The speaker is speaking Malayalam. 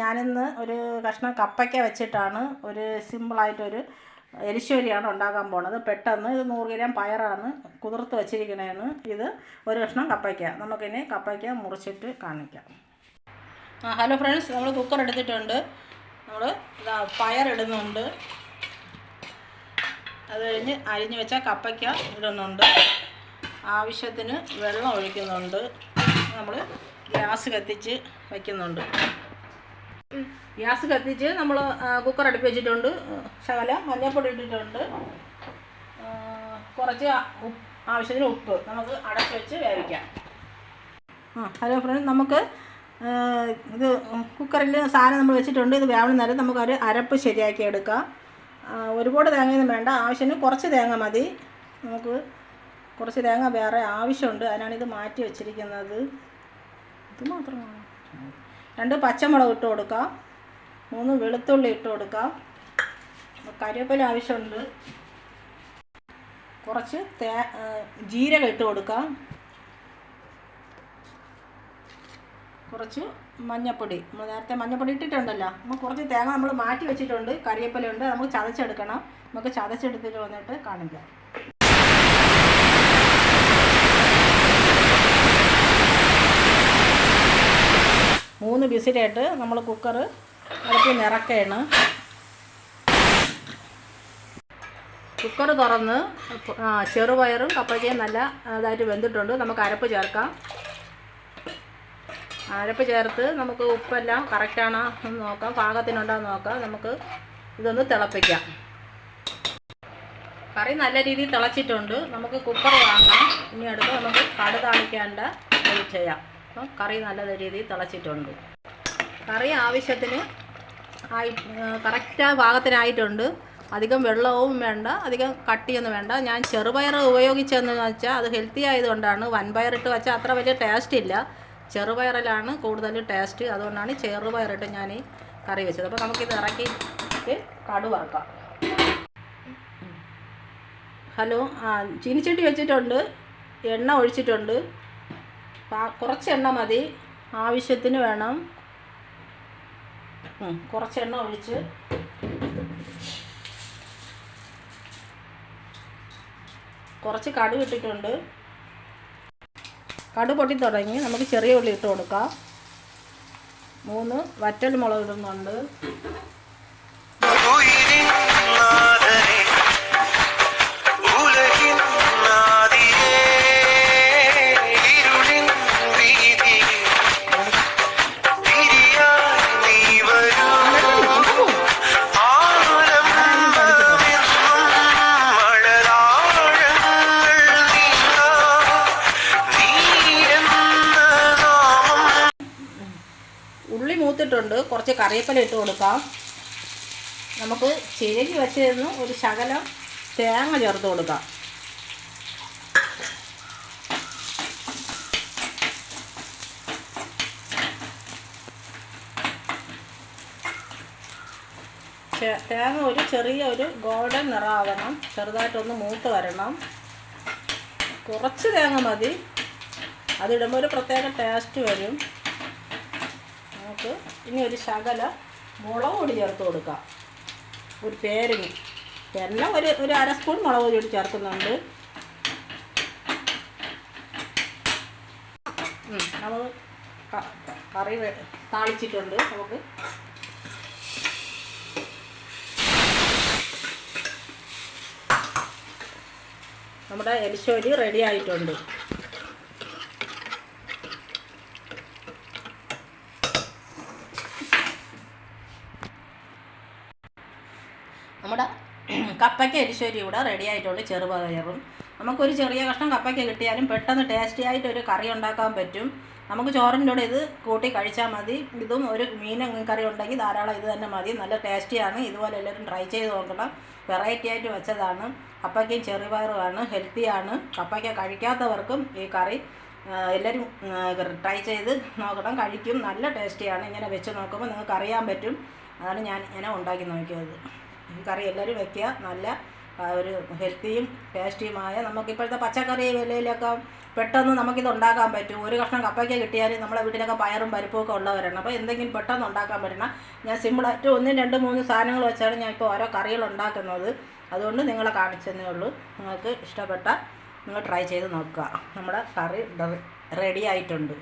ഞാനിന്ന് ഒരു കഷ്ണം കപ്പയ്ക്ക വെച്ചിട്ടാണ് ഒരു സിമ്പിളായിട്ടൊരു എരിശ്ശേരിയാണ് ഉണ്ടാക്കാൻ പോണത്. പെട്ടെന്ന് ഇത് നൂറ് ഗ്രാം പയറാണ് കുതിർത്ത് വെച്ചിരിക്കണേന്ന്. ഇത് ഒരു കഷ്ണം കപ്പയ്ക്ക. നമുക്കിനി കപ്പയ്ക്ക മുറിച്ചിട്ട് കാണിക്കാം. ആ ഹലോ ഫ്രണ്ട്സ് നമ്മൾ കുക്കർ എടുത്തിട്ടുണ്ട്. നമ്മൾ ഇതാ പയർ ഇടുന്നുണ്ട്. അത് കഴിഞ്ഞ് അരിഞ്ഞു വെച്ച കപ്പയ്ക്ക ഇടുന്നുണ്ട്. ആവശ്യത്തിന് വെള്ളം ഒഴിക്കുന്നുണ്ട്. നമ്മൾ ഗ്യാസ് കത്തിച്ച് വയ്ക്കുന്നുണ്ട് ഗ്യാസ് കത്തിച്ച് നമ്മൾ കുക്കർ അടുപ്പ് വെച്ചിട്ടുണ്ട്. ശകലം മഞ്ഞപ്പൊടി ഇട്ടിട്ടുണ്ട്. കുറച്ച് ആവശ്യത്തിന് ഉപ്പ് നമുക്ക് അടച്ച് വെച്ച് വേവിക്കാം. ആ ഹലോ ഫ്രണ്ട് നമുക്ക് ഇത് കുക്കറിൽ സാധനം നമ്മൾ വെച്ചിട്ടുണ്ട്. ഇത് വേവണ നേരം നമുക്കൊരു അരപ്പ് ശരിയാക്കി എടുക്കാം. ഒരുപാട് തേങ്ങയൊന്നും വേണ്ട. ആവശ്യത്തിന് കുറച്ച് തേങ്ങ മതി. നമുക്ക് കുറച്ച് തേങ്ങ വേറെ ആവശ്യമുണ്ട്. അതിനാണ് ഇത് മാറ്റി വെച്ചിരിക്കുന്നത്. ഇത് മാത്രമാണ്? രണ്ട് പച്ചമുളക് ഇട്ട് കൊടുക്കാം. മൂന്ന് വെളുത്തുള്ളി ഇട്ട് കൊടുക്കാം. കറിവേപ്പില ആവശ്യമുണ്ട്. കുറച്ച് തേ ജീരകം ഇട്ട് കൊടുക്കാം. കുറച്ച് മഞ്ഞപ്പൊടി. നമ്മൾ നേരത്തെ മഞ്ഞപ്പൊടി ഇട്ടിട്ടുണ്ടല്ലോ. നമ്മൾ കുറച്ച് തേങ്ങ നമ്മൾ മാറ്റി വെച്ചിട്ടുണ്ട്. കറിവേപ്പില ഉണ്ട്. നമുക്ക് ചതച്ചെടുക്കണം. നമുക്ക് ചതച്ചെടുത്തിട്ട് വന്നിട്ട് കാണിക്കാം. മൂന്ന് ബിസിലായിട്ട് നമ്മൾ കുക്കർ അടുപ്പിൽ നിറക്കുകയാണ് കുക്കർ തുറന്ന് ചെറുപയറും കപ്പയ്ക്കയും നല്ല ഇതായിട്ട് വെന്തിട്ടുണ്ട്. നമുക്ക് അരപ്പ് ചേർക്കാം. അരപ്പ് ചേർത്ത് നമുക്ക് ഉപ്പെല്ലാം കറക്റ്റാണോ എന്ന് നോക്കാം. പാകത്തിനുണ്ടോ എന്ന് നോക്കാം. നമുക്ക് ഇതൊന്ന് തിളപ്പിക്കാം. കറി നല്ല രീതിയിൽ തിളച്ചിട്ടുണ്ട്. നമുക്ക് കുക്കർ വാങ്ങാം. ഇനി അടുത്ത് നമുക്ക് കട് താളിക്കേണ്ട ചെയ്യാം. അപ്പം കറി നല്ല രീതിയിൽ തിളച്ചിട്ടുണ്ട്. കറി ആവശ്യത്തിന് ആയി കറക്റ്റ് പാകത്തിനായിട്ടുണ്ട്. അധികം വെള്ളവും വേണ്ട അധികം കട്ടിയൊന്നും വേണ്ട. ഞാൻ ചെറുപയർ ഉപയോഗിച്ചതെന്ന് വെച്ചാൽ അത് ഹെൽത്തി ആയതുകൊണ്ടാണ്. വൻപയറിട്ട് വെച്ചാൽ അത്ര വലിയ ടേസ്റ്റ് ഇല്ല. ചെറുപയറിലാണ് കൂടുതൽ ടേസ്റ്റ് അതുകൊണ്ടാണ് ചെറുപയറിട്ട് ഞാൻ ഈ കറി വെച്ചത്. അപ്പോൾ നമുക്കിത് ഇറക്കി കടു വറക്കാം ഹലോ ആ ചീനിച്ചട്ടി വെച്ചിട്ടുണ്ട്. എണ്ണ ഒഴിച്ചിട്ടുണ്ട്. കുറച്ച് എണ്ണ മതി. ആവശ്യത്തിന് വേണം. കുറച്ച് എണ്ണ ഒഴിച്ച്. കുറച്ച് കടുക് ഇട്ടിട്ടുണ്ട്. കടു പൊട്ടി തുടങ്ങി. നമുക്ക് ചെറിയ ഉള്ളി ഇട്ട് കൊടുക്കാം. മൂന്ന് വറ്റൽ മുളക് ഇടുന്നുണ്ട്. മൂത്തിട്ടുണ്ട് കുറച്ച് കറിവേപ്പില ഇട്ട് കൊടുക്കാം. നമുക്ക് ചിരകി വെച്ചിരുന്ന് ഒരു ശകലം തേങ്ങ ചേർത്ത് കൊടുക്കാം. തേങ്ങ ഒരു ചെറിയ ഒരു ഗോൾഡൻ നിറാവണം. ചെറുതായിട്ടൊന്ന് മൂത്ത് വരണം. കുറച്ച് തേങ്ങ മതി. അതിടുമ്പോൾ ഒരു പ്രത്യേക ടേസ്റ്റ് വരും. നമുക്ക് ഇനി ഒരു ശകല മുളക് പൊടി ചേർത്ത് കൊടുക്കാം. ഒരു പേരിന് എല്ലാം ഒരു ഒരു അര സ്പൂൺ മുളക് പൊടി ചേർക്കുന്നുണ്ട്. നമ്മൾ കറി താളിച്ചിട്ടുണ്ട് നമുക്ക്. നമ്മുടെ എലിശ്ശേരി റെഡി ആയിട്ടുണ്ട്. നമ്മുടെ കപ്പയ്ക്ക എരിശ്ശേരി ഇവിടെ റെഡി ആയിട്ടുള്ള ചെറുപയറും നമുക്കൊരു ചെറിയ കഷ്ണം കപ്പയ്ക്ക കിട്ടിയാലും പെട്ടെന്ന് ടേസ്റ്റി ആയിട്ട് ഒരു കറി ഉണ്ടാക്കാൻ പറ്റും. നമുക്ക് ചോറിന്റെ കൂടെ ഇത് കൂട്ടി കഴിച്ചാൽ മതി. ഇതും ഒരു മീൻ കറി ഉണ്ടെങ്കിൽ ധാരാളം ഇത് തന്നെ മതി. നല്ല ടേസ്റ്റിയാണ് ഇതുപോലെ എല്ലാവരും ട്രൈ ചെയ്ത് നോക്കണം. വെറൈറ്റി ആയിട്ട് വെച്ചതാണ്. കപ്പയ്ക്കയും ചെറുപയറുമാണ് ഹെൽത്തിയാണ് കപ്പയ്ക്ക കഴിക്കാത്തവർക്കും ഈ കറി എല്ലാവരും ട്രൈ ചെയ്ത് നോക്കണം. കഴിക്കും. നല്ല ടേസ്റ്റിയാണ് ഇങ്ങനെ വെച്ച് നോക്കുമ്പോൾ നിങ്ങൾക്ക് അറിയാൻ പറ്റും. അതാണ് ഞാൻ ഇങ്ങനെ ഉണ്ടാക്കി നോക്കിയത്. കറി എല്ലാവരും വെക്കുക. നല്ല ഒരു ഹെൽത്തിയും ടേസ്റ്റിയുമായ നമുക്കിപ്പോഴത്തെ പച്ചക്കറി വിലയിലൊക്കെ പെട്ടെന്ന് നമുക്കിത് ഉണ്ടാക്കാൻ പറ്റും. ഒരു കഷ്ണം കപ്പയ്ക്ക കിട്ടിയാൽ നമ്മുടെ വീട്ടിലൊക്കെ പയറും പരിപ്പും ഒക്കെ ഉള്ളവരാണ്. അപ്പോൾ എന്തെങ്കിലും പെട്ടെന്ന് ഉണ്ടാക്കാൻ പറ്റണം ഞാൻ സിമ്പിളായിട്ട് ഒന്നും രണ്ട് മൂന്ന് സാധനങ്ങൾ വെച്ചാണ് ഞാൻ ഇപ്പോൾ ഓരോ കറികൾ ഉണ്ടാക്കുന്നത്. അതുകൊണ്ട് നിങ്ങളെ കാണിച്ചതേ ഉള്ളൂ. നിങ്ങൾക്ക് ഇഷ്ടപ്പെട്ട നിങ്ങൾ ട്രൈ ചെയ്ത് നോക്കുക. നമ്മുടെ കറി റെഡി ആയിട്ടുണ്ട്.